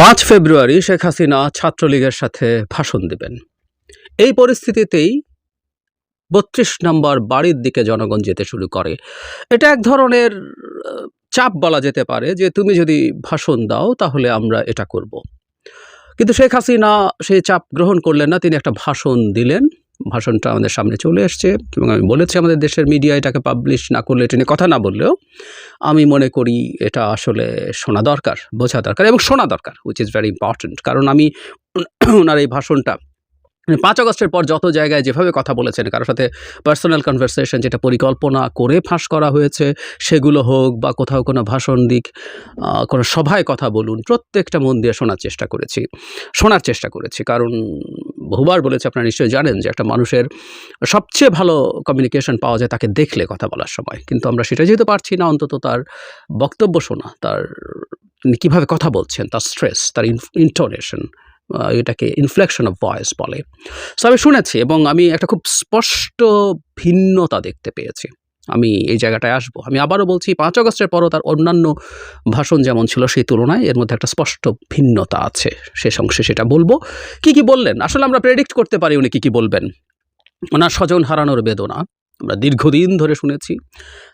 পাঁচ ফেব্রুয়ারি শেখ হাসিনা ছাত্রলীগের সাথে ভাষণ দেবেন। এই পরিস্থিতিতেই বত্রিশ নম্বর বাড়ির দিকে জনগণ যেতে শুরু করে। এটা এক ধরনের চাপ বলা যেতে পারে যে তুমি যদি ভাষণ দাও তাহলে আমরা এটা করব। কিন্তু শেখ হাসিনা সেই চাপ গ্রহণ করলেন না, তিনি একটা ভাষণ দিলেন। ভাষণটা আমাদের সামনে চলে এসছে এবং আমি বলেছি আমাদের দেশের মিডিয়া এটাকে পাবলিশ না করলে, এটা নিয়ে কথা না বললেও আমি মনে করি এটা আসলে শোনা দরকার, বোঝা দরকার এবং শোনা দরকার উইচ ইজ ভেরি ইম্পর্ট্যান্ট কারণ আমি ওনার এই ভাষণটা মানে পাঁচ আগস্টের পর যত জায়গায় যেভাবে কথা বলেছেন, কারোর সাথে পার্সোনাল কনভারসেশন যেটা পরিকল্পনা করে ফাঁস করা হয়েছে, সেগুলো হোক বা কোথাও কোনো ভাষণ দিক কোনো সভায় কথা বলুন, প্রত্যেকটা মন দিয়ে শোনার চেষ্টা করেছি, শোনার চেষ্টা করেছি। কারণ বহুবার বলেছে, আপনারা নিশ্চয়ই জানেন যে একটা মানুষের সবচেয়ে ভালো কমিউনিকেশন পাওয়া যায় তাকে দেখলে কথা বলার সময়। কিন্তু আমরা সেটা যেহেতু পারছি না, অন্তত তার বক্তব্য শোনা, তার তিনি কীভাবে কথা বলছেন, তার স্ট্রেস তার ইন্টোনেশন এটাকে ইনফ্লেকশন অফ ভয়েস বলে। সো আমি শুনেছি এবং আমি একটা খুব স্পষ্ট ভিন্নতা দেখতে পেয়েছি। আমি এই জায়গাটায় আসব। আমি আবারও বলছি, পাঁচ আগস্টের পরও তার অন্যান্য ভাষণ যেমন ছিল সেই তুলনায় এর মধ্যে একটা স্পষ্ট ভিন্নতা আছে। শেষ অংশে সেটা বলব। কি কি বললেন? আসলে আমরা প্রেডিক্ট করতে পারি উনি কি কি বলবেন। ওনার স্বজন হারানোর বেদনা। আমরা দীর্ঘদিন ধরে শুনেছি,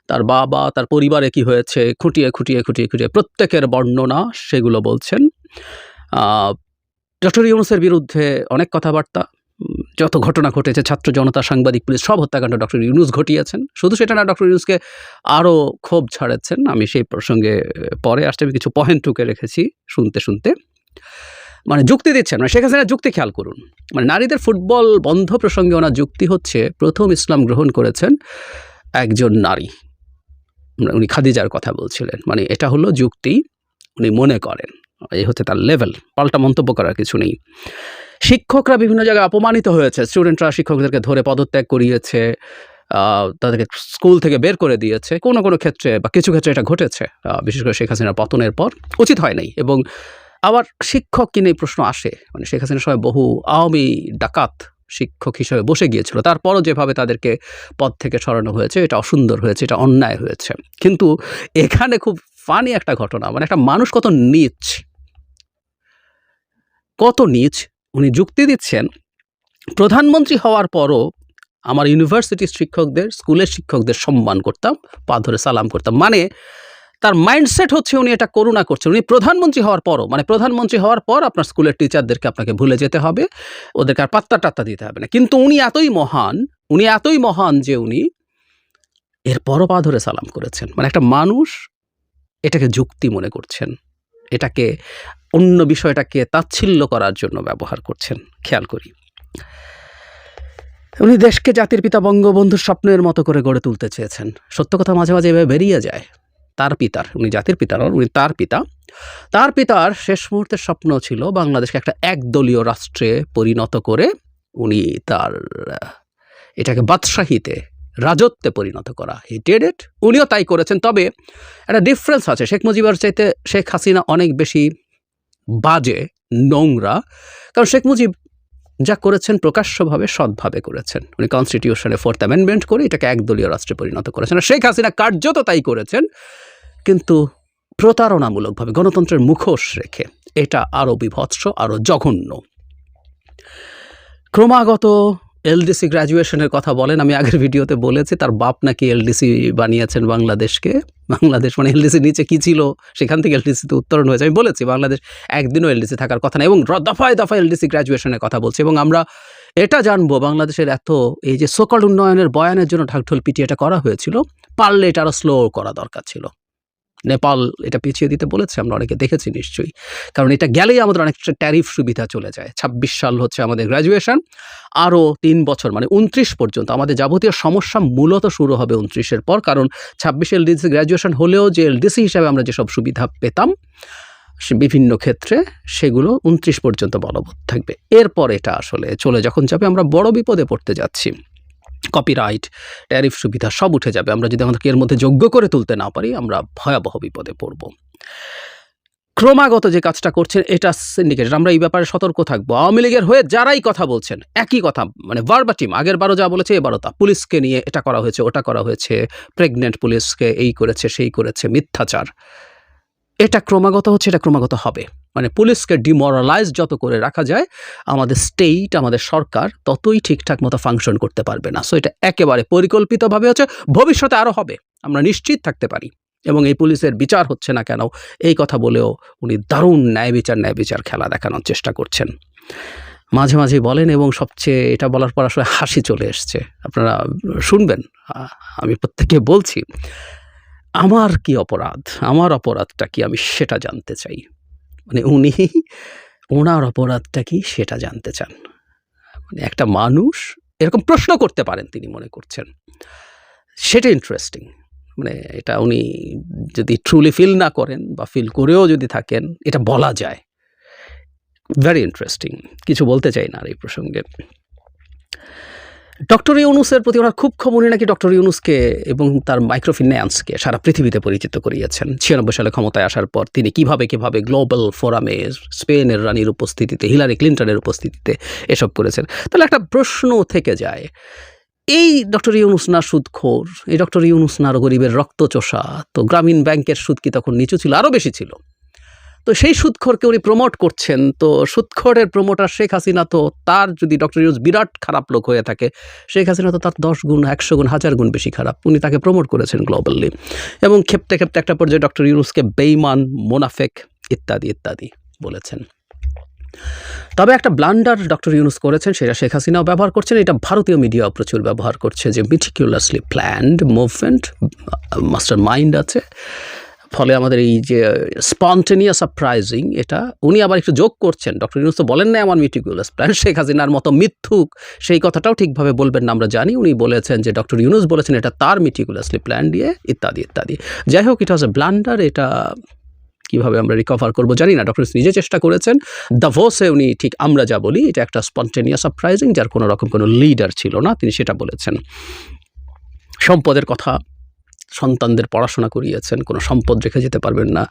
তার বাবা, তার পরিবারে কি হয়েছে, খুঁটিয়ে খুঁটিয়ে খুঁটিয়ে খুঁটিয়ে প্রত্যেকের বর্ণনা সেগুলো বলছেন। ডক্টর ইউনুসের বিরুদ্ধে অনেক কথাবার্তা যত ঘটনা ঘটেছে, ছাত্র জনতা, সাংবাদিক, পুলিশ, সব হত্যাকাণ্ড ডক্টর ইউনুস ঘটিয়েছেন। শুধু সেটা না, ডক্টর ইউনুসকে আরও ক্ষোভ ছাড়াচ্ছেন। আমি সেই প্রসঙ্গে পরে আসতে আমি কিছু পয়েন্ট টুকে রেখেছি শুনতে শুনতে। মানে যুক্তি দিচ্ছেন মানে শেখ হাসিনার যুক্তি খেয়াল করুন। মানে নারীদের ফুটবল বন্ধ প্রসঙ্গে ওনার যুক্তি হচ্ছে, প্রথম ইসলাম গ্রহণ করেছেন একজন নারী। মানে উনি খাদিজার কথা বলছিলেন। মানে এটা হলো যুক্তি, উনি মনে করেন। এই হচ্ছে তার লেভেল পাল্টা মন্তব্য করার কিছু নেই। শিক্ষকরা বিভিন্ন জায়গায় অপমানিত হয়েছে। স্টুডেন্টরা শিক্ষকদেরকে ধরে পদত্যাগ করিয়েছে তাদেরকে স্কুল থেকে বের করে দিয়েছে। কোনো কোনো ক্ষেত্রে বা কিছু ক্ষেত্রে এটা ঘটেছে। বিশেষ করে শেখ হাসিনার পতনের পর উচিত হয় নাই এবং আবার শিক্ষক কিনে প্রশ্ন আসে। মানে শেখ হাসিনার সময় বহু আওয়ামী ডাকাত শিক্ষক হিসেবে বসে গিয়েছিল। তারপরও যেভাবে তাদেরকে পদ থেকে সরানো হয়েছে, এটা অসুন্দর হয়েছে, এটা অন্যায় হয়েছে। কিন্তু এখানে খুব ফানি একটা ঘটনা। মানে একটা মানুষ কত নিচ কত নিচ উনি যুক্তি দিচ্ছেন, প্রধানমন্ত্রী হওয়ার পরও আমার ইউনিভার্সিটির শিক্ষকদের স্কুলের শিক্ষকদের সম্মান করতাম, পা ধরে সালাম করতাম। মানে তার মাইন্ডসেট হচ্ছে উনি এটা করুণা করছেন। উনি প্রধানমন্ত্রী হওয়ার পরও মানে প্রধানমন্ত্রী হওয়ার পর আপনার স্কুলের টিচারদেরকে আপনাকে ভুলে যেতে হবে, ওদেরকে আর পাত্তা টাত্তা দিতে হবে না। কিন্তু উনি এতই মহান, উনি এতই মহান যে উনি এরপরও পা ধরে সালাম করেছেন। মানে একটা মানুষ এটাকে যুক্তি মনে করছেন। এটাকে অন্য বিষয়টাকে তাচ্ছিল্য করার জন্য ব্যবহার করছেন। খেয়াল করি। উনি দেশকে জাতির পিতা বঙ্গবন্ধুর স্বপ্নের মতো করে গড়ে তুলতে চেয়েছেন। সত্য কথা মাঝে মাঝে এভাবে বেরিয়ে যায়। তার পিতার, উনি জাতির পিতা নন, উনি তার পিতা। তার পিতার শেষ মুহূর্তের স্বপ্ন ছিল বাংলাদেশকে একটা একদলীয় রাষ্ট্রে পরিণত করে উনি তার, এটাকে বাদশাহীতে, রাজত্বে পরিণত করা। হি ডেড ইট উনিও তাই করেছেন। তবে একটা ডিফারেন্স আছে। শেখ মুজিবের চাইতে শেখ হাসিনা অনেক বেশি বাজে, নোংরা। কারণ শেখ মুজিব যা করেছেন প্রকাশ্যভাবে, সৎভাবে করেছেন। উনি কনস্টিটিউশনে ফোর্থ অ্যামেন্ডমেন্ট করে এটাকে একদলীয় রাষ্ট্রে পরিণত করেছেন। শেখ হাসিনা কার্যত তাই করেছেন, কিন্তু প্রতারণামূলকভাবে, গণতন্ত্রের মুখোশ রেখে এটা আরও বিভৎস, আরও জঘন্য। ক্রমাগত এলডিসি গ্র্যাজুয়েশনের কথা বলেন, আমি আগের ভিডিওতে বলেছি, তার বাপ নাকি এলডিসি বানিয়েছেন বাংলাদেশকে। বাংলাদেশ মানে এলডিসি নিচে কি ছিল? সেখান থেকে এলডিসিতে উত্তরণ হয়েছে। আমি বলেছি, বাংলাদেশ একদিনও এলডিসি থাকার কথা না, এবং দফায় দফায় এলডিসি গ্র্যাজুয়েশনের কথা বলছি, এবং আমরা এটা জানব, বাংলাদেশের এত এই যে সকল উন্নয়নের বয়ানের জন্য ঢাকঢোল পিটিয়ে এটা করা হয়েছিল, পারলে এটা আরও স্লো করা দরকার ছিল। নেপাল এটা পিছিয়ে দিতে বলেছে, আমরা অনেকে দেখেছি নিশ্চয়ই। কারণ এটা গেলেই আমাদের অনেকটা ট্যারিফ সুবিধা চলে যায়। ছাব্বিশ সাল হচ্ছে আমাদের গ্র্যাজুয়েশন আরও তিন বছর মানে উনত্রিশ পর্যন্ত আমাদের যাবতীয় সমস্যা মূলত শুরু হবে উনত্রিশের পর, কারণ ছাব্বিশে এলডিসি গ্র্যাজুয়েশন হলেও যে এলডিসি হিসাবে আমরা যেসব সুবিধা পেতাম বিভিন্ন ক্ষেত্রে সেগুলো উনত্রিশ পর্যন্ত বলবৎ থাকবে। এরপর এটা আসলে চলে, যখন যাবে আমরা বড় বিপদে পড়তে যাচ্ছি। কপিরাইট ট্যারিফ সুবিধা সব উঠে যাবে। আমরা যদি আমাদেরকে এর মধ্যে যোগ্য করে তুলতে না পারি, আমরা ভয়াবহ বিপদে পড়ব। ক্রমাগত যে কাজটা করছেন, এটা সিন্ডিকেট আমরা এই ব্যাপারে সতর্ক থাকব। আওয়ামী লীগের হয়ে যারাই কথা বলছেন, একই কথা মানে ভার্বাটিম আগের বারও যা বলেছে, এবারও তা। পুলিশকে নিয়ে এটা করা হয়েছে, ওটা করা হয়েছে প্রেগনেন্ট পুলিশকে এই করেছে, সেই করেছে, মিথ্যাচার। এটা ক্রমাগত হচ্ছে, এটা ক্রমাগত হবে। মানে পুলিশকে ডিমোরালাইজ যত করে রাখা যায়, আমাদের স্টেট আমাদের সরকার ততই ঠিকঠাক মতো ফাংশন করতে পারবে না। সো এটা একেবারে পরিকল্পিতভাবে হচ্ছে, ভবিষ্যতে আরও হবে, আমরা নিশ্চিত থাকতে পারি। এবং এই পুলিশের বিচার হচ্ছে না কেন, এই কথা বলেও উনি দারুণ ন্যায় বিচার ন্যায় বিচার খেলা দেখানোর চেষ্টা করছেন। মাঝে মাঝে বলেন এবং সবচেয়ে এটা বলার পর আসলে হাসি চলে এসছে। আপনারা শুনবেন আমি প্রত্যেকে বলছি, আমার কি অপরাধ, আমার অপরাধটা কি আমি সেটা জানতে চাই। মানে উনি ওনার অপরাধটা কি সেটা জানতে চান। মানে একটা মানুষ এরকম প্রশ্ন করতে পারেন তিনি মনে করছেন। সেটা ইন্টারেস্টিং মানে এটা উনি যদি ট্রুলি ফিল না করেন বা ফিল করেও যদি থাকেন, এটা বলা যায়। ভেরি ইন্টারেস্টিং কিছু বলতে চাই না আর এই প্রসঙ্গে। ডক্টর ইউনুসের প্রতি ওনার খুব ক্ষোভ, উনি নাকি ডক্টর ইউনুসকে এবং তার মাইক্রোফিন্যান্সকে সারা পৃথিবীতে পরিচিত করিয়েছেন। ছিয়ানব্বই সালে ক্ষমতায় আসার পর তিনি কীভাবে কীভাবে গ্লোবাল ফোরামে স্পেনের রানীর উপস্থিতিতে, হিলারি ক্লিন্টনের উপস্থিতিতে এসব করেছেন। তাহলে একটা প্রশ্ন থেকে যায়, এই ডক্টর ইউনুস না সুদখোর? এই ডক্টর ইউনুস না গরিবের রক্তচোষা? তো গ্রামীণ ব্যাংকের সুদ কি তখন নিচু ছিল? আরও বেশি ছিল। তো সেই সুদখোরকে উনি প্রমোট করছেন। তো সুদখোরের প্রমোটার শেখ হাসিনা তো তার যদি ডক্টর ইউনুস বিরাট খারাপ লোক হয়ে থাকে, শেখ হাসিনা তো তার দশ গুণ, একশো গুণ, হাজার গুণ বেশি খারাপ। উনি তাকে প্রমোট করেছেন গ্লোবালি এবং খেপতে খেপতে একটা পর্যায়ে ডক্টর ইউনুসকে বেইমান, মোনাফেক ইত্যাদি ইত্যাদি বলেছেন। তবে একটা ব্লান্ডার ডক্টর ইউনুস করেছেন, সেটা শেখ হাসিনাও ব্যবহার করছেন। এটা ভারতীয় মিডিয়াও প্রচুর ব্যবহার করছে যে meticulously planned movement master mind আছে। ফলে আমাদের এই যে, স্পন্টেনিয়াস সারপ্রাইজিং এটা উনি আবার একটু যোগ করছেন। ডক্টর ইউনুস তো বলেন না আমার মিটিকুলাস প্ল্যান শেখ হাসিনার মতো মিথ্যুক, সেই কথাটাও ঠিকভাবে বলবেন না আমরা জানি। উনি বলেছেন যে, ডক্টর ইউনুস বলেছেন এটা তার মিটিকুলাসলি প্ল্যান দিয়ে, ইত্যাদি ইত্যাদি। যাই হোক এটা হচ্ছে ব্লান্ডার এটা কীভাবে আমরা রিকভার করব জানি না। ডক্টর নিজে চেষ্টা করেছেন। দাভোসে উনি ঠিক আমরা যা বলি, এটা একটা স্পন্টেনিয়াস সারপ্রাইজিং যার কোনো রকম কোনো লিডার ছিল না, তিনি সেটা বলেছেন। সম্পদের কথা সন্তানদের পড়াশোনা করিয়েছেন, কোনো সম্পদ রেখে যেতে পারবেন না।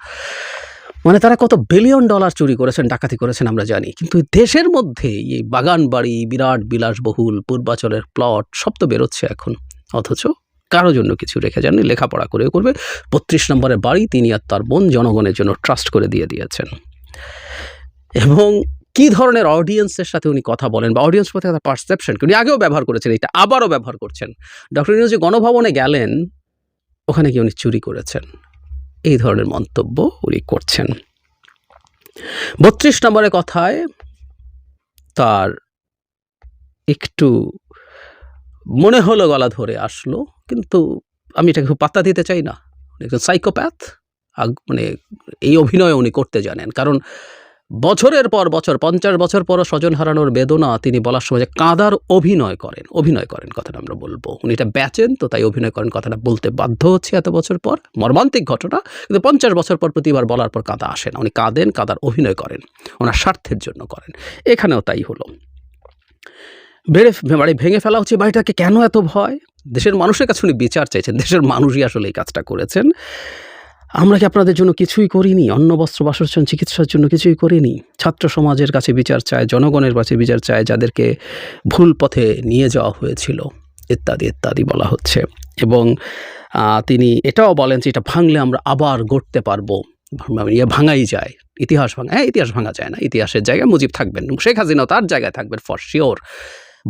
মানে তারা কত বিলিয়ন ডলার চুরি করেছেন, ডাকাতি করেছেন আমরা জানি। কিন্তু দেশের মধ্যে এই বাগান বাড়ি বিরাট বিলাসবহুল, পূর্বাচলের প্লট সব তো বেরোচ্ছে এখন। অথচ কারও জন্য কিছু রেখে যাননি, লেখাপড়া করেও করবে। বত্রিশ নম্বরের বাড়ি তিনি আর তার বোন জনগণের জন্য ট্রাস্ট করে দিয়ে দিয়েছেন। এবং কী ধরনের অডিয়েন্সের সাথে উনি কথা বলেন বা অডিয়েন্স প্রতি তার পারসেপশন উনি আগেও ব্যবহার করেছেন, এটা আবারও ব্যবহার করছেন। ডক্টর ইউনুস যে গণভবনে গেলেন ওখানে গিয়ে উনি চুরি করেছেন। এই ধরনের মন্তব্য উনি করছেন। বত্রিশ নম্বরের কথায় তার একটু মনে হলো, গলা ধরে আসলো, কিন্তু আমি এটাকে খুব পাত্তা দিতে চাই না। একজন সাইকোপ্যাথ। মানে এই অভিনয় উনি করতে জানেন। কারণ বছরের পর বছর, পঞ্চাশ বছর পর স্বজন হারানোর বেদনা, তিনি বলার সময় যে কাঁদার অভিনয় করেন অভিনয় করেন কথাটা আমরা বলব। উনি এটা বেচেন, তো তাই অভিনয় করেন কথাটা বলতে বাধ্য হচ্ছে এত বছর পর। মর্মান্তিক ঘটনা, কিন্তু পঞ্চাশ বছর পর প্রতিবার বলার পর কাঁদা আসে না। উনি কাঁদেন, কাঁদার অভিনয় করেন, ওনার স্বার্থের জন্য করেন। এখানেও তাই হলো। বেড়ে, বাড়ি ভেঙে ফেলা হচ্ছে, বাড়িটাকে কেন এত ভয়? দেশের মানুষের কাছে উনি বিচার চাইছেন, দেশের মানুষই আসলে এই কাজটা করেছেন। আমরা কি আপনাদের জন্য কিছুই করিনি? অন্ন, বস্ত্র, বাসস্থান, চিকিৎসার জন্য কিছুই করিনি? ছাত্র সমাজের কাছে বিচার চায়, জনগণের কাছে বিচার চায়, যাদেরকে ভুল পথে নিয়ে যাওয়া হয়েছিল। ইত্যাদি ইত্যাদি বলা হচ্ছে। এবং তিনি এটাও বলেন যে এটা ভাঙলে আমরা আবার গড়তে পারব। ইয়ে ভাঙাই যায়। ইতিহাস ভাঙা হ্যাঁ ইতিহাস ভাঙা যায় না। ইতিহাসের জায়গায় মুজিব থাকবেন। শেখ হাসিনাও তার জায়গায় থাকবেন ফর শিওর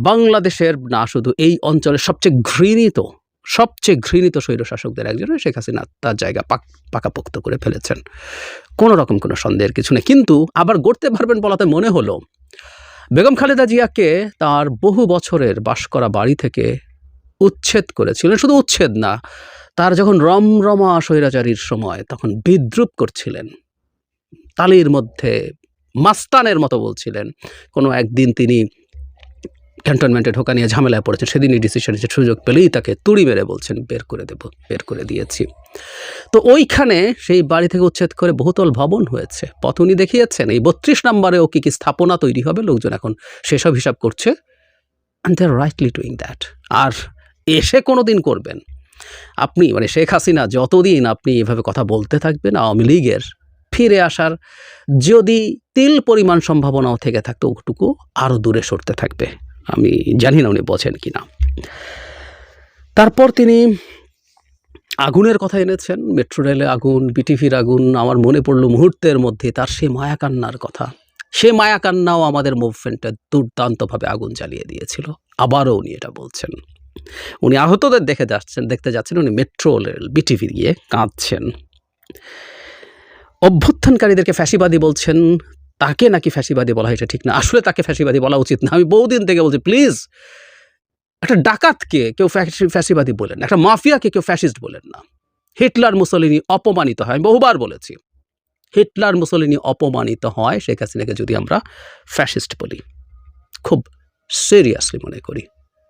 বাংলাদেশের না, শুধু এই অঞ্চলের সবচেয়ে ঘৃণিত সবচেয়ে ঘৃণিত স্বৈরশাসকদের একজন শেখ হাসিনা। তার জায়গা পাক, পাকাপোক্ত করে ফেলেছেন। কোনো রকম কোনো সন্দেহের কিছু নেই। কিন্তু আবার গড়তে পারবেন বলাতে মনে হলো, বেগম খালেদা জিয়াকে তার বহু বছরের বাস করা বাড়ি থেকে উচ্ছেদ করেছিলেন। শুধু উচ্ছেদ না, তার যখন রমরমা স্বৈরাচারীর সময় তখন বিদ্রুপ করছিলেন। তালির মধ্যে মাস্তানের মতো বলছিলেন। কোনো একদিন তিনি ক্যান্টনমেন্টে ঢোকা নিয়ে ঝামেলায় পড়েছেন, সেদিনই ডিসিশন যে সুযোগ পেলেই তাকে তুড়ি মেরে বলছেন, বের করে দেব, বের করে দিয়েছি। তো ওইখানে সেই বাড়ি থেকে উচ্ছেদ করে বহুতল ভবন হয়েছে। পথ উনি দেখিয়েছেন, এই বত্রিশ নম্বরেও কী কী স্থাপনা তৈরি হবে? লোকজন এখন সেসব হিসাব করছে। And they are rightly doing that আর এসে কোনো দিন করবেন। আপনি মানে শেখ হাসিনা যতদিন আপনি এভাবে কথা বলতে থাকবেন, আওয়ামী লীগের ফিরে আসার যদি তিল পরিমাণ সম্ভাবনাও থেকে থাকতো, ওটুকু আরও দূরে সরতে থাকবে। আমি জানি না উনি বোঝেন কি না। তারপর তিনি আগুনের কথা এনেছেন, মেট্রো রেলে আগুন, বিটিভির আগুন, আমার মনে পড়ল মুহূর্তের মধ্যে তার সেই মায়াকান্নার কথা। সে মায়াকান্নাও আমাদের মুভমেন্টে দুর্দান্তভাবে আগুন জ্বালিয়ে দিয়েছিল। আবারও উনি এটা বলছেন। উনি আহতদের দেখে যাচ্ছেন, দেখতে যাচ্ছেন, উনি মেট্রো রেল বিটিভি দিয়ে কাঁদছেন। অভ্যুত্থানকারীদেরকে ফ্যাসিবাদী বলছেন তাকে নাকি ফ্যাসিবাদী বলা হয় এটা ঠিক না। আসলে তাকে ফ্যাসিবাদী বলা উচিত না। আমি বহুদিন থেকে বলছি, প্লিজ, একটা ডাকাতকে কেউ ফ্যাসি- ফ্যাসিবাদী বলেন একটা মাফিয়াকে কেউ ফ্যাসিস্ট বলেন না। হিটলার, মুসলিনী অপমানিত হয়। আমি বহুবার বলেছি, হিটলার, মুসলিনী অপমানিত হয় শেখ হাসিনাকে যদি আমরা ফ্যাসিস্ট বলি। খুব সিরিয়াসলি মনে করি।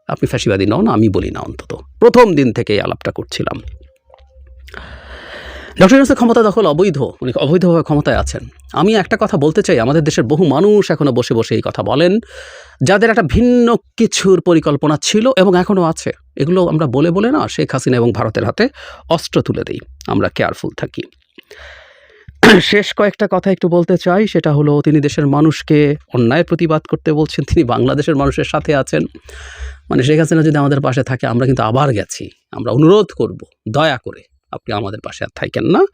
আপনি ফ্যাসিবাদী নন, আমি বলি না অন্তত। প্রথম দিন থেকে এই আলাপটা করছিলাম। ডক্টর ইউনুসের ক্ষমতা দখল অবৈধ। উনি অবৈধভাবে ক্ষমতায় আছেন। আমি একটা কথা বলতে চাই, আমাদের দেশের বহু মানুষ এখনও বসে বসে এই কথা বলেন। যাদের একটা ভিন্ন কিছুর পরিকল্পনা ছিল এবং এখনও আছে, এগুলো আমরা বলে বলে না, শেখ হাসিনা এবং ভারতের হাতে অস্ত্র তুলে দিই। আমরা কেয়ারফুল থাকি। শেষ কয়েকটা কথা একটু বলতে চাই, সেটা হলো তিনি দেশের মানুষকে অন্যায়ের প্রতিবাদ করতে বলছেন, তিনি বাংলাদেশের মানুষের সাথে আছেন। মানে শেখ হাসিনা যদি আমাদের পাশে থাকে, আমরা কিন্তু আবার গেছি। আমরা অনুরোধ করব, দয়া করে আপনি আমাদের পাশে আর থাকেন না।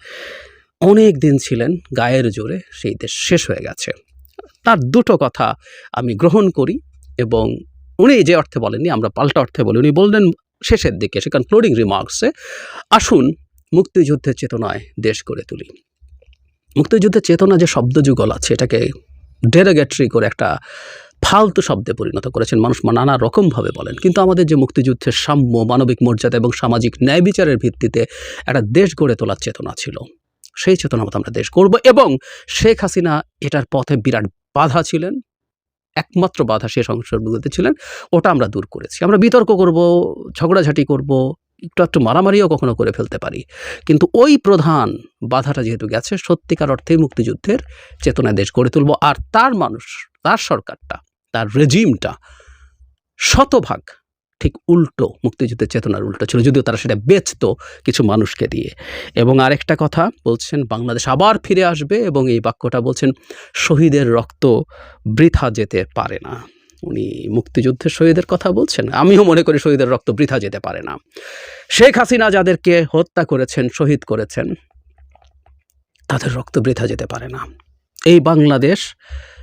অনেক দিন ছিলেন, গায়ের জোরে সেই দেশ শেষ হয়ে গেছে। তার দুটো কথা আমি গ্রহণ করি এবং উনি যে অর্থে বলেননি, আমরা পাল্টা অর্থে বলি। উনি বললেন শেষের দিকে সে কনক্লুডিং রিমার্কসে আসুন, মুক্তিযুদ্ধের চেতনায় দেশ গড়ে তুলি। মুক্তিযুদ্ধের চেতনা যে শব্দযুগল আছে, এটাকে ডেরোগেটরি করে একটা ফালতু শব্দে পরিণত করেছেন। মানুষ নানা রকমভাবে বলেন। কিন্তু আমাদের যে মুক্তিযুদ্ধের সাম্য, মানবিক মর্যাদা এবং সামাজিক ন্যায় বিচারের ভিত্তিতে একটা দেশ গড়ে তোলার চেতনা ছিল। সেই চেতনা মতো আমরা দেশ করব এবং শেখ হাসিনা এটার পথে বিরাট বাধা ছিলেন। একমাত্র বাধা সে মধ্যে ছিলেন। ওটা আমরা দূর করেছি। আমরা বিতর্ক করব, ঝগড়াঝাটি করব, একটু একটু মারামারিও কখনো করে ফেলতে পারি। কিন্তু ওই প্রধান বাধাটা যেহেতু গেছে, সত্যিকার অর্থেই মুক্তিযুদ্ধের চেতনায় দেশ গড়ে তুলব। আর তার মানুষ, তার সরকারটা তার রেজিমটা শতভাগ ঠিক উল্টো, মুক্তিযুদ্ধের চেতনার উল্টো ছিল, যদিও তারা সেটা বেচতো কিছু মানুষকে দিয়ে। এবং আরেকটা কথা বলছেন, বাংলাদেশ আবার ফিরে আসবে এবং এই বাক্যটা বলছেন, শহীদের রক্ত বৃথা যেতে পারে না। উনি মুক্তিযুদ্ধের শহীদের কথা বলছেন, আমিও মনে করি শহীদের রক্ত বৃথা যেতে পারে না। শেখ হাসিনা যাদেরকে হত্যা করেছেন, শহীদ করেছেন, তাদের রক্ত বৃথা যেতে পারে না। এই বাংলাদেশ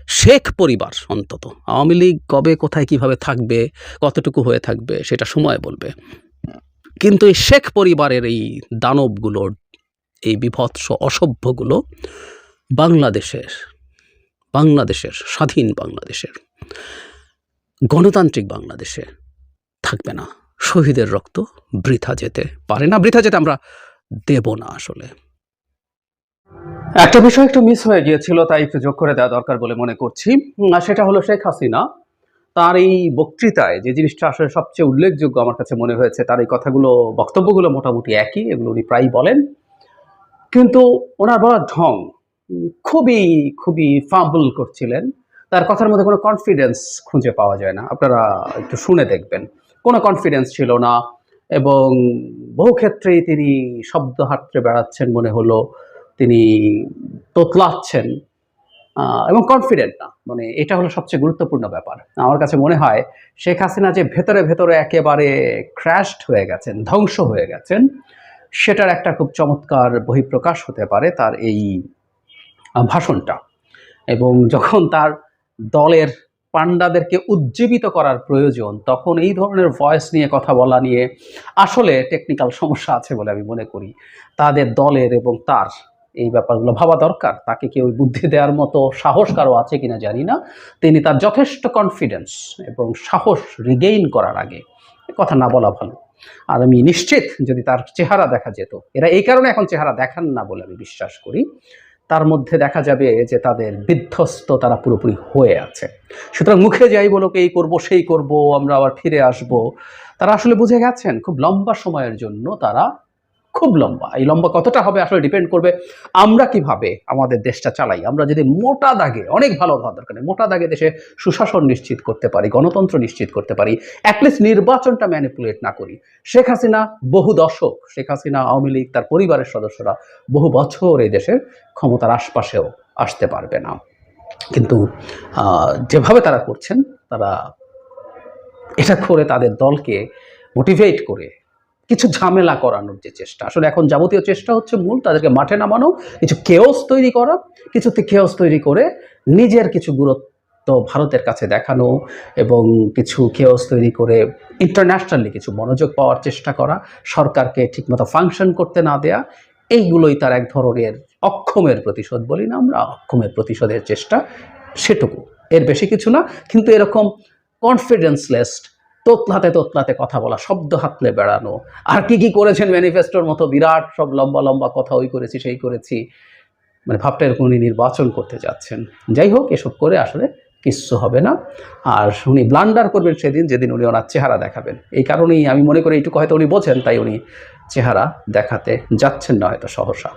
শেখ পরিবার অন্তত। আওয়ামী লীগ কবে, কোথায় কীভাবে থাকবে, কতটুকু হয়ে থাকবে, সেটা সময় বলবে। কিন্তু এই শেখ পরিবারের এই দানবগুলোর, এই বিভৎস অসভ্যগুলো বাংলাদেশের বাংলাদেশের, স্বাধীন বাংলাদেশের, গণতান্ত্রিক বাংলাদেশে থাকবে না। শহীদের রক্ত বৃথা যেতে পারে না। বৃথা যেতে আমরা দেব না আসলে। একটা বিষয় একটু মিস হয়ে গিয়েছিল, তাই একটু যোগ করে দেওয়া দরকার বলে মনে করছি। সেটা হলো শেখ হাসিনা। তার এই বক্তৃতায় যে জিনিসটা আসলে সবচেয়ে উল্লেখযোগ্য আমার কাছে মনে হয়েছে, তার এই কথাগুলো, বক্তব্যগুলো মোটামুটি একই, এগুলো উনি প্রায়ই বলেন। কিন্তু ওনার বলার ঢং খুবই খুবই ফাম্বল করছিলেন। তার কথার মধ্যে কোনো কনফিডেন্স খুঁজে পাওয়া যায় না। আপনারা একটু শুনে দেখবেন। কোনো কনফিডেন্স ছিল না এবং বহু ক্ষেত্রেই তিনি শব্দ হাতড়ে বেড়াচ্ছেন মনে হলো। তিনি তোতলাচ্ছেন এবং কনফিডেন্ট না। মানে এটা হলো সবচেয়ে গুরুত্বপূর্ণ ব্যাপার। আমার কাছে মনে হয় শেখ হাসিনা যে ভেতরে ভেতরে একেবারে ক্র্যাশড হয়ে গেছেন, ধ্বংস হয়ে গেছেন, সেটার একটা খুব চমৎকার বহিঃপ্রকাশ হতে পারে তার এই ভাষণটা। এবং যখন তার দলের পান্ডাদেরকে উজ্জীবিত করার প্রয়োজন, তখন এই ধরনের ভয়েস নিয়ে কথা বলা নিয়ে আসলে টেকনিক্যাল সমস্যা আছে বলে আমি মনে করি। তাদের দলের এবং তার এই ব্যাপারগুলো ভাবা দরকার। তাকে কেউ বুদ্ধি দেওয়ার মতো সাহস কারও আছে কিনা জানি না। তিনি তার যথেষ্ট কনফিডেন্স এবং সাহস রিগেইন করার আগে কথা না বলা ভালো। আর আমি নিশ্চিত যদি তার চেহারা দেখা যেত, এরা এই কারণে এখন চেহারা দেখান না বলে আমি বিশ্বাস করি। তার মধ্যে দেখা যাবে যে তাদের বিধ্বস্ত তারা পুরোপুরি হয়ে আছে। সুতরাং মুখে যাই বলো এই করব, সেই করব, আমরা আবার ফিরে আসব। তারা আসলে বুঝে গেছেন, খুব লম্বা সময়ের জন্য তারা খুব লম্বা। এই লম্বা কতটা হবে আসলে ডিপেন্ড করবে আমরা কীভাবে আমাদের দেশটা চালাই। আমরা যদি মোটা দাগে, অনেক ভালো হওয়া দরকার মোটা দাগে দেশে সুশাসন নিশ্চিত করতে পারি, গণতন্ত্র নিশ্চিত করতে পারি অ্যাটলিস্ট নির্বাচনটা ম্যানিপুলেট না করি। শেখ হাসিনা বহু দশক, শেখ হাসিনা, আওয়ামী লীগ, তার পরিবারের সদস্যরা বহু বছর এই দেশের ক্ষমতার আশপাশেও আসতে পারবে না। কিন্তু যেভাবে তারা করছেন, তারা এটা করে তাদের দলকে মোটিভেট করে কিছু ঝামেলা করানোর যে চেষ্টা। আসলে এখন যাবতীয় চেষ্টা হচ্ছে মূল, তাদেরকে মাঠে নামানো, কিছু কেওস তৈরি করা, কিছুতে কেওস তৈরি করে নিজের কিছু গুরুত্ব ভারতের কাছে দেখানো এবং কিছু কেওস তৈরি করে ইন্টারন্যাশনালি কিছু মনোযোগ পাওয়ার চেষ্টা করা, সরকারকে ঠিকমতো ফাংশন করতে না দেয়া, এইগুলোই তার এক ধরনের অক্ষমের প্রতিশোধ বলি না আমরা, অক্ষমের প্রতিশোধের চেষ্টা সেটুকু। এর বেশি কিছু না, কিন্তু এরকম কনফিডেন্সলেস তোতলাতে তোতলাতে কথা বলা, শব্দ হাতলে বেড়ানো। আর কি কি করেছেন ম্যানিফেস্টোর মতো? বিরাট সব লম্বা লম্বা কথা, ওই করেছি, সেই করেছি। মানে ভাবটা এরকম উনি নির্বাচন করতে যাচ্ছেন। যাই হোক, এসব করে আসলে কিচ্ছু হবে না। আর উনি ব্লান্ডার করবেন সেদিন, যেদিন উনি ওনার চেহারা দেখাবেন। এই কারণেই আমি মনে করি এইটুকু হয়তো উনি বোঝেন, তাই উনি চেহারা দেখাতে যাচ্ছেন না হয়তো সহসা।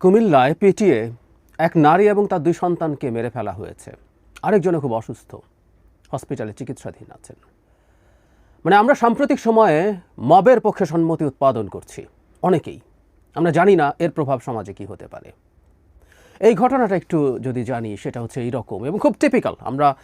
কুমিল্লায় পিটিয়ে এক নারী এবং তার দুই সন্তানকে মেরে ফেলা হয়েছে। আরেকজনে খুব অসুস্থ। হসপিটালে চিকিৎসাধীন আছেন। মানে আমরা সাম্প্রতিক সময়ে মবের পক্ষে সম্মতি উৎপাদন করছি। অনেকেই। আমরা জানি না এর প্রভাব সমাজে কি হতে পারে। এই ঘটনাটা একটু যদি জানি, সেটা হচ্ছে এইরকম এবং খুব টিপিক্যাল আমরা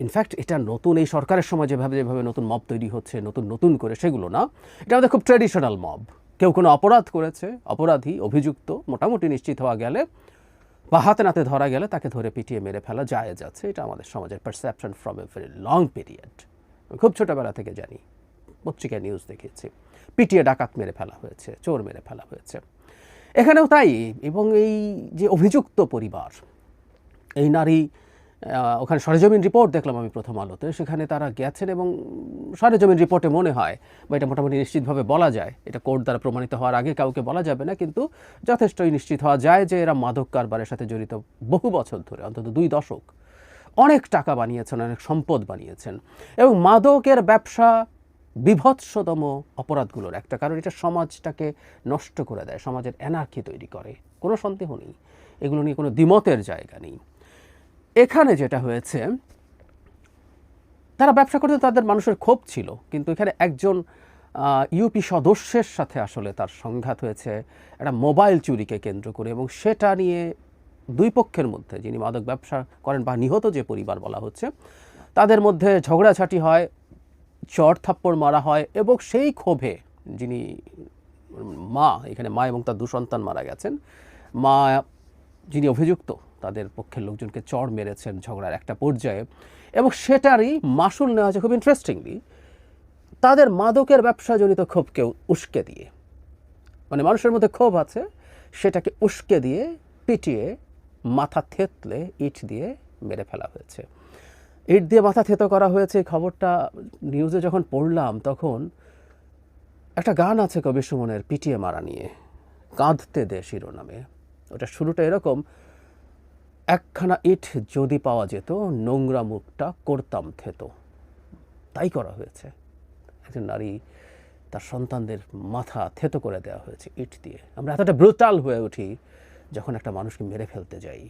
ইনফ্যাক্ট এটা নতুন, এই সরকারের সময় যেভাবে যেভাবে নতুন মব তৈরি হচ্ছে, নতুন নতুন করে, সেগুলো না। এটা আমাদের খুব ট্র্যাডিশনাল মব। কেউ কোনো অপরাধ করেছে, অপরাধী, অভিযুক্ত, মোটামুটি নিশ্চিত হওয়া গেলে বা হাতে নাতে ধরা গেলে তাকে ধরে পিটিয়ে মেরে ফেলা যায় যাচ্ছে এটা আমাদের সমাজের perception from a very long period খুব ছোটোবেলা থেকে জানি। পত্রিকায় নিউজ দেখেছি। পিটিয়ে ডাকাত মেরে ফেলা হয়েছে, চোর মেরে ফেলা হয়েছে। এখানেও তাই এবং এই যে অভিযুক্ত পরিবার, এই নারী ওখানে সরেজমিন রিপোর্ট দেখলাম আমি প্রথম আলোতে। সেখানে তারা গেছেন এবং সরেজমিন রিপোর্টে মনে হয়, বা এটা মোটামুটি নিশ্চিতভাবে বলা যায়, এটা কোর্ট দ্বারা প্রমাণিত হওয়ার আগে কাউকে বলা যাবে না, কিন্তু যথেষ্টই নিশ্চিত হওয়া যায় যে এরা মাদক কারবারের সাথে জড়িত বহু বছর ধরে, অন্তত দুই দশক। অনেক টাকা বানিয়েছেন, অনেক সম্পদ বানিয়েছেন। এবং মাদকের ব্যবসা বিভৎসতম অপরাধগুলোর একটা, কারণ এটা সমাজটাকে নষ্ট করে দেয়, সমাজের এনার্কি তৈরি করে। কোনো সন্দেহ নেই, এগুলো নিয়ে কোনো দ্বিমতের জায়গা নেই। এখানে যেটা হয়েছে, তারা ব্যবসা করতে তাদের মানুষের ক্ষোভ ছিল, কিন্তু এখানে একজন ইউপি সদস্যের সাথে আসলে তার সংঘাত হয়েছে, একটা মোবাইল চুরিকে কেন্দ্র করে এবং সেটা নিয়ে দুই পক্ষের মধ্যে, যিনি মাদক ব্যবসা করেন বা নিহত যে পরিবার বলা হচ্ছে, তাদের মধ্যে ঝগড়াঝাটি হয়, চর থাপ্পড় মারা হয় এবং সেই ক্ষোভে যিনি, মা, এখানে মা এবং তার দু সন্তান মারা গেছেন, মা, যিনি অভিযুক্ত তাদের পক্ষের লোকজনকে চড় মেরেছেন ঝগড়ার একটা পর্যায়ে। এবং সেটারই মাসুল নেওয়া হয়েছে খুব ইন্টারেস্টিংলি তাদের মাদকের ব্যবসা ব্যবসাজনিত ক্ষোভকেও উস্কে দিয়ে। মানে মানুষের মধ্যে ক্ষোভ আছে, সেটাকে উস্কে দিয়ে, পিটিয়ে, মাথা থেতলে ইট দিয়ে মেরে ফেলা হয়েছে। ইট দিয়ে মাথা থেতো করা হয়েছে খবরটা নিউজে যখন পড়লাম তখন একটা গান আছে কবি সুমনের, পিটিয়ে মারা নিয়ে, কাঁদতে দে শিরোনামে। ওটা শুরুটা এরকম একখানা ইট যদি পাওয়া যেত, নোংরা মুখটা করতাম থেতো। তাই করা হয়েছে। একজন নারী তার সন্তানদের মাথা থেতো করে দেওয়া হয়েছে ইট দিয়ে। আমরা এতটা ব্রুটাল হয়ে উঠি যখন একটা মানুষকে মেরে ফেলতে যাই।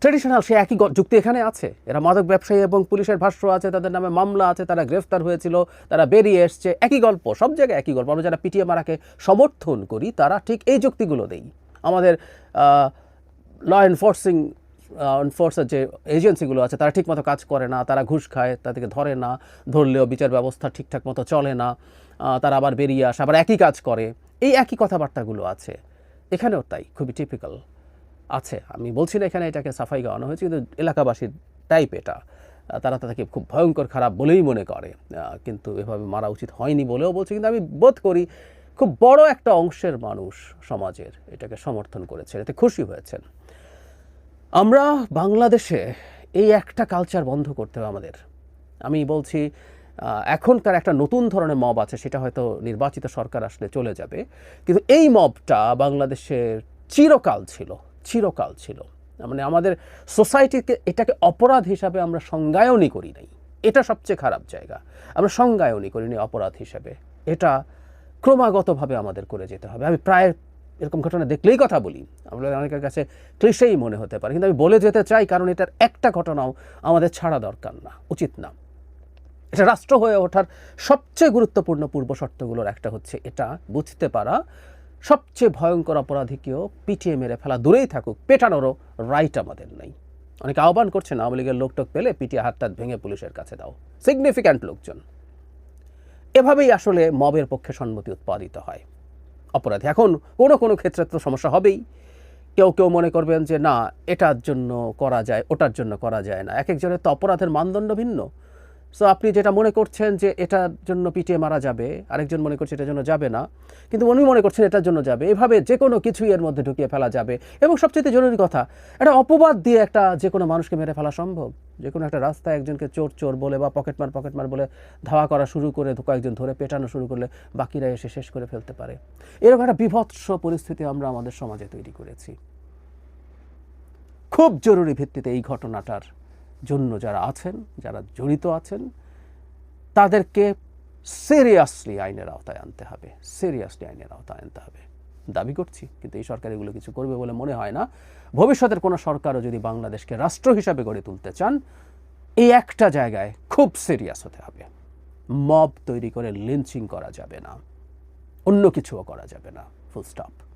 ট্রেডিশনাল সে একই যুক্তি এখানে আছে। এরা মাদক ব্যবসায়ী এবং পুলিশের ভাষ্য আছে, তাদের নামে মামলা আছে, তারা গ্রেফতার হয়েছিল, তারা বেরিয়ে এসছে। একই গল্প, সব জায়গায় একই গল্প। আমরা যারা পিটিএ মারাকে সমর্থন করি, তারা ঠিক এই যুক্তিগুলো দেই। আমাদের ল এনফোর্সিং এনফোর্সের যে এজেন্সিগুলো আছে, তারা ঠিকমতো কাজ করে না, তারা ঘুষ খায় তাদেরকে ধরে না, ধরলেও বিচার ব্যবস্থা ঠিকঠাক মতো চলে না তারা আবার বেরিয়ে আসে, আবার একই কাজ করে। এই একই কথাবার্তাগুলো আছে। এখানেও তাই, খুবই টিপিক্যাল আছে। আমি বলছি না এখানে এটাকে সাফাই গাওয়ানো হয়েছে, কিন্তু এলাকাবাসীর টাইপ এটা। তারা তাকে খুব ভয়ঙ্কর, খারাপ বলেই মনে করে। কিন্তু এভাবে মারা উচিত হয়নি বলেও বলছে, কিন্তু আমি বোধ করি খুব বড় একটা অংশের মানুষ সমাজের এটাকে সমর্থন করেছে এতে খুশি হয়েছেন। আমরা বাংলাদেশে এই একটা কালচার বন্ধ করতে হবে আমাদের। আমি বলছি এখনকার একটা নতুন ধরনের মব আছে, সেটা হয়তো নির্বাচিত সরকার আসলে চলে যাবে। কিন্তু এই মবটা বাংলাদেশের চিরকাল ছিল চিরকাল ছিল। মানে আমাদের সোসাইটিকে এটাকে অপরাধ হিসাবে আমরা সংজ্ঞায়নই করি নাই। এটা সবচেয়ে খারাপ জায়গা। আমরা সংজ্ঞায়নই করিনি অপরাধ হিসাবে। এটা ক্রমাগতভাবে আমাদের করে যেতে হবে। আমি প্রায় এরকম ঘটনা দেখলেই কথা বলি। আমরা অনেকের কাছে ক্লিশেই মনে হতে পারে, কিন্তু আমি বলে যেতে চাই কারণ এটার একটা ঘটনাও আমাদের ছাড়া দরকার না, উচিত না। এটা রাষ্ট্র হয়ে ওঠার সবচেয়ে গুরুত্বপূর্ণ পূর্ব শর্তগুলোর একটা হচ্ছে এটা, বুঝতে পারা, সবচেয়ে ভয়ঙ্কর অপরাধীকেও পিটিয়ে মেরে ফেলা দূরেই থাকুক, পেটানোরও রাইট আমাদের নেই। অনেকে আহ্বান করছেন আওয়ামী লীগের লোকটোক পেলে পিটিয়ে হাত টাত ভেঙে পুলিশের কাছে দাও। সিগনিফিক্যান্ট লোকজন। এভাবেই আসলে মবের পক্ষে সম্মতি উৎপাদিত হয়। অপরাধী। এখন কোনো কোনো ক্ষেত্রে তো সমস্যা হবেই। কেউ কেউ মনে করবেন যে, না, এটার জন্য করা যায়, ওটার জন্য করা যায় না। এক একজনের তো অপরাধের মানদণ্ড ভিন্ন। সো আপনি যেটা মনে করছেন যে এটার জন্য পিটিয়ে মারা যাবে, আরেকজন মনে করছে এটার জন্য যাবে না, কিন্তু উনি মনে করছেন এটার জন্য যাবে, এভাবে যে কোনো কিছুই এর মধ্যে ঢুকিয়ে ফেলা যাবে। এবং সবচেয়ে জরুরি কথা এটা অপবাদ দিয়ে একটা যে কোনো মানুষকে মেরে ফেলা সম্ভব। যে কোনো একটা রাস্তায় একজনকে চোর চোর বলে বা পকেটমার পকেটমার বলে ধাওয়া করা শুরু করে, কয়েকজন ধরে পেটানো শুরু করলে বাকিরা এসে শেষ করে ফেলতে পারে। এরকম একটা বিভৎস পরিস্থিতি আমরা আমাদের সমাজে তৈরি করেছি। খুব জরুরি ভিত্তিতে এই ঘটনাটার যারা আছেন, যারা জড়িত আছেন, তাদেরকে সিরিয়াসলি আইনের আওতায় আনতে হবে। সিরিয়াসলি আইনের আওতায় আনতে হবে। দাবি করছি, কিন্তু এই সরকার এগুলো কিছু করবে বলে মনে হয় না। ভবিষ্যতের কোনো সরকারও যদি বাংলাদেশকে রাষ্ট্র হিসাবে গড়ে তুলতে চান, এই একটা জায়গায় খুব সিরিয়াস হতে হবে। মব তৈরি করে লিঞ্চিং করা যাবে না। অন্য কিছুও করা যাবে না। Full stop